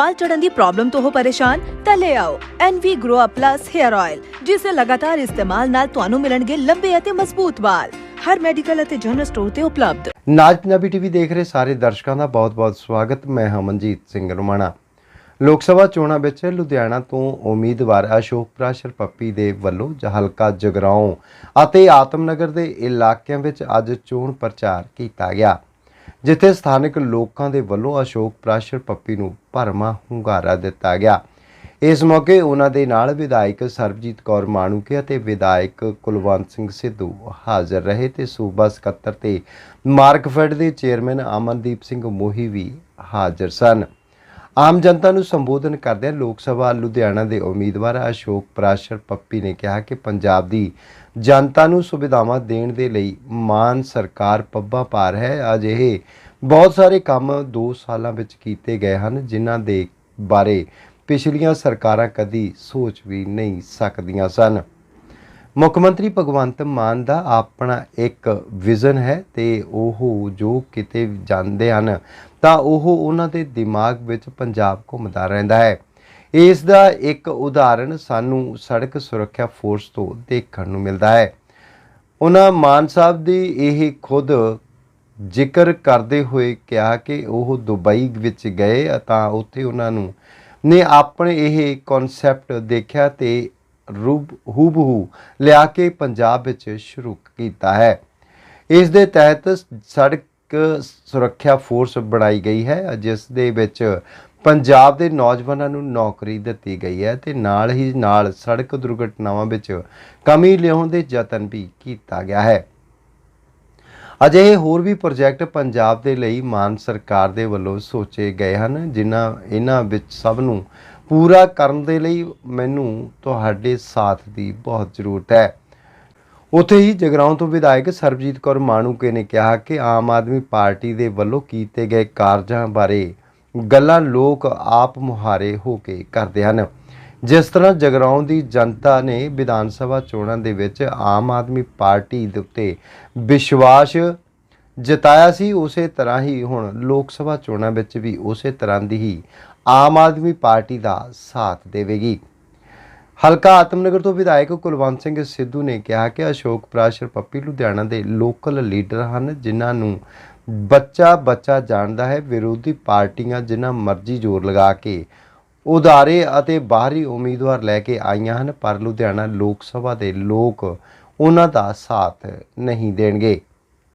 ਵਾਲ ਝੜਨ ਦੀ problem ਤੋਂ ਹੋ ਪਰੇਸ਼ਾਨ, ਤਾਂ ਲੈ ਆਓ NV Grow Up Plus Hair Oil ਜਿਸ ਦੇ ਲਗਾਤਾਰ ਇਸਤੇਮਾਲ ਨਾਲ ਤੁਹਾਨੂੰ ਮਿਲਣਗੇ ਲੰਬੇ ਅਤੇ ਮਜ਼ਬੂਤ ਵਾਲ। ਹਰ ਮੈਡੀਕਲ ਅਤੇ ਜਨਰਲ ਸਟੋਰ ਤੇ ਉਪਲਬਧ। ਨਾਜ ਪੰਜਾਬੀ ਟੀਵੀ ਦੇਖ ਰਹੇ ਸਾਰੇ ਦਰਸ਼ਕਾਂ ਦਾ ਬਹੁਤ-ਬਹੁਤ ਸਵਾਗਤ। ਮੈਂ ਹਾਂ ਸਿੰਘ ਰੁਮਾਣਾ। ਲੋਕ ਸਭਾ ਚੋਣਾਂ ਵਿੱਚ ਲੁਧਿਆਣਾ ਤੋਂ ਉਮੀਦਵਾਰ ਅਸ਼ੋਕ ਪ੍ਰਾਸ਼ਰ ਪੱਪੀ ਦੇ ਵੱਲੋਂ ਹਲਕਾ ਜਗਰਾਉਂ ਅਤੇ ਆਤਮਨਗਰ ਦੇ ਇਲਾਕਿਆਂ ਵਿੱਚ ਅੱਜ ਚੋਣ ਪ੍ਰਚਾਰ ਕੀਤਾ ਗਿਆ। ਜਿੱਥੇ ਸਥਾਨਕ ਲੋਕਾਂ ਦੇ ਵੱਲੋਂ ਅਸ਼ੋਕ ਪ੍ਰਾਸ਼ਰ ਪੱਪੀ ਨੂੰ ਭਰਮਾ ਹੁੰਗਾਰਾ ਦਿੱਤਾ ਗਿਆ। ਇਸ ਮੌਕੇ ਉਹਨਾਂ ਦੇ ਨਾਲ ਵਿਧਾਇਕ ਸਰਬਜੀਤ ਕੌਰ ਮਾਣੂਕੇ ਅਤੇ ਵਿਧਾਇਕ ਕੁਲਵੰਤ ਸਿੰਘ ਸਿੱਧੂ ਹਾਜ਼ਰ ਰਹੇ ਤੇ ਸੂਬਾ ਸਕੱਤਰ ਤੇ ਮਾਰਕਫੈਡ ਦੇ ਚੇਅਰਮੈਨ ਅਮਨਦੀਪ ਸਿੰਘ ਮੋਹੀ ਵੀ ਹਾਜ਼ਰ ਸਨ। ਆਮ ਜਨਤਾ ਨੂੰ ਸੰਬੋਧਨ ਕਰਦਿਆਂ ਲੋਕ ਸਭਾ ਲੁਧਿਆਣਾ ਦੇ ਉਮੀਦਵਾਰ ਅਸ਼ੋਕ ਪ੍ਰਾਸ਼ਰ ਪੱਪੀ ਨੇ ਕਿਹਾ ਕਿ ਪੰਜਾਬ ਦੀ ਜਨਤਾ ਨੂੰ ਸੁਵਿਧਾਵਾਂ ਦੇਣ ਦੇ ਲਈ ਮਾਨ ਸਰਕਾਰ ਪੱਬਾਂ ਪਾਰ ਹੈ। ਅਜਿਹੇ ਬਹੁਤ ਸਾਰੇ ਕੰਮ 2 ਸਾਲਾਂ ਵਿੱਚ ਕੀਤੇ ਗਏ ਹਨ, ਜਿਨ੍ਹਾਂ ਦੇ ਬਾਰੇ ਪਿਛਲੀਆਂ ਸਰਕਾਰਾਂ ਕਦੀ ਸੋਚ ਵੀ ਨਹੀਂ ਸਕਦੀਆਂ ਸਨ। ਮੁੱਖ ਮੰਤਰੀ ਭਗਵੰਤ ਮਾਨ ਦਾ ਆਪਣਾ ਇੱਕ ਵਿਜ਼ਨ ਹੈ ਤੇ ਉਹ ਜੋ ਕਿਤੇ ਜਾਂਦੇ ਹਨ, ਤਾਂ ਉਹ ਉਹਨਾਂ ਦੇ ਦਿਮਾਗ ਵਿੱਚ ਪੰਜਾਬ ਘੁੰਮਦਾ ਰਹਿੰਦਾ ਹੈ। ਇਸ ਦਾ ਇੱਕ ਉਦਾਹਰਣ ਸਾਨੂੰ ਸੜਕ ਸੁਰੱਖਿਆ ਫੋਰਸ ਤੋਂ ਦੇਖਣ ਨੂੰ ਮਿਲਦਾ ਹੈ। ਉਹਨਾਂ ਮਾਨ ਸਾਹਿਬ ਦੀ ਇਹ ਖੁਦ ਜ਼ਿਕਰ ਕਰਦੇ ਹੋਏ ਕਿਹਾ ਕਿ ਉਹ ਦੁਬਈ ਵਿੱਚ ਗਏ ਤਾਂ ਉੱਥੇ ਉਹਨਾਂ ਨੂੰ ਨੇ ਆਪਣੇ ਇਹ ਕਨਸੈਪਟ ਦੇਖਿਆ ਤੇ ਰੂਬ, ਹੂਬਹੂ ਲਿਆ ਕੇ ਪੰਜਾਬ ਵਿੱਚ ਸ਼ੁਰੂ ਕੀਤਾ ਹੈ। ਇਸ ਦੇ ਤਹਿਤ ਸੜਕ ਸੁਰੱਖਿਆ ਫੋਰਸ ਬਣਾਈ ਗਈ ਹੈ, ਜਿਸ ਦੇ ਵਿੱਚ ਪੰਜਾਬ ਦੇ ਨੌਜਵਾਨਾਂ ਨੂੰ ਨੌਕਰੀ ਦਿੱਤੀ ਗਈ ਹੈ ਤੇ ਨਾਲ ਹੀ ਨਾਲ ਸੜਕ ਦੁਰਘਟਨਾਵਾਂ ਵਿੱਚ ਕਮੀ ਲਿਆਉਣ ਦੇ ਯਤਨ ਵੀ ਕੀਤਾ ਗਿਆ ਹੈ। ਅਜਿਹੇ ਹੋਰ ਵੀ ਪ੍ਰੋਜੈਕਟ ਪੰਜਾਬ ਦੇ ਲਈ ਮਾਨ ਸਰਕਾਰ ਦੇ ਵੱਲੋਂ ਸੋਚੇ ਗਏ ਹਨ, ਜਿਨ੍ਹਾਂ, ਇਹਨਾਂ ਵਿੱਚ ਸਭ ਨੂੰ ਪੂਰਾ ਕਰਨ ਦੇ ਲਈ ਮੈਨੂੰ ਤੁਹਾਡੇ ਸਾਥ ਦੀ ਬਹੁਤ ਜ਼ਰੂਰਤ ਹੈ। ਉੱਥੇ ਹੀ ਜਗਰਾਉਂ ਤੋਂ ਵਿਧਾਇਕ ਸਰਬਜੀਤ ਕੌਰ ਮਾਣੂਕੇ ਨੇ ਕਿਹਾ ਕਿ ਆਮ ਆਦਮੀ ਪਾਰਟੀ ਦੇ ਵੱਲੋਂ ਕੀਤੇ ਗਏ ਕਾਰਜਾਂ ਬਾਰੇ ਗੱਲਾਂ ਲੋਕ ਆਪ ਮੁਹਾਰੇ ਹੋ ਕੇ ਕਰਦੇ ਹਨ। ਜਿਸ ਤਰ੍ਹਾਂ ਜਗਰਾਉਂ ਦੀ ਜਨਤਾ ਨੇ ਵਿਧਾਨ ਸਭਾ ਚੋਣਾਂ ਦੇ ਵਿੱਚ ਆਮ ਆਦਮੀ ਪਾਰਟੀ ਦੇ ਉੱਤੇ ਵਿਸ਼ਵਾਸ ਜਤਾਇਆ ਸੀ, ਉਸੇ ਤਰ੍ਹਾਂ ਹੀ ਹੁਣ ਲੋਕ ਸਭਾ ਚੋਣਾਂ ਵਿੱਚ ਵੀ ਉਸੇ ਤਰ੍ਹਾਂ ਦੀ ਹੀ ਆਮ ਆਦਮੀ ਪਾਰਟੀ ਦਾ ਸਾਥ ਦੇਵੇਗੀ। ਹਲਕਾ ਆਤਮਨਗਰ ਤੋਂ ਵਿਧਾਇਕ ਕੁਲਵੰਤ ਸਿੰਘ ਸਿੱਧੂ ਨੇ ਕਿਹਾ ਕਿ ਅਸ਼ੋਕ ਪ੍ਰਾਸ਼ਰ ਪੱਪੀ ਲੁਧਿਆਣਾ ਦੇ ਲੋਕਲ ਲੀਡਰ ਹਨ, ਜਿਨ੍ਹਾਂ ਨੂੰ ਬੱਚਾ ਬੱਚਾ ਜਾਣਦਾ ਹੈ, ਵਿਰੋਧੀ ਪਾਰਟੀਆਂ ਜਿਨ੍ਹਾਂ ਮਰਜ਼ੀ ਜ਼ੋਰ ਲਗਾ ਕੇ ਉਦਾਰੇ ਅਤੇ ਬਾਹਰੀ ਉਮੀਦਵਾਰ ਲੈ ਕੇ ਆਈਆਂ ਹਨ, ਪਰ ਲੁਧਿਆਣਾ ਲੋਕ ਸਭਾ ਦੇ ਲੋਕ ਉਹਨਾਂ ਦਾ ਸਾਥ ਨਹੀਂ ਦੇਣਗੇ।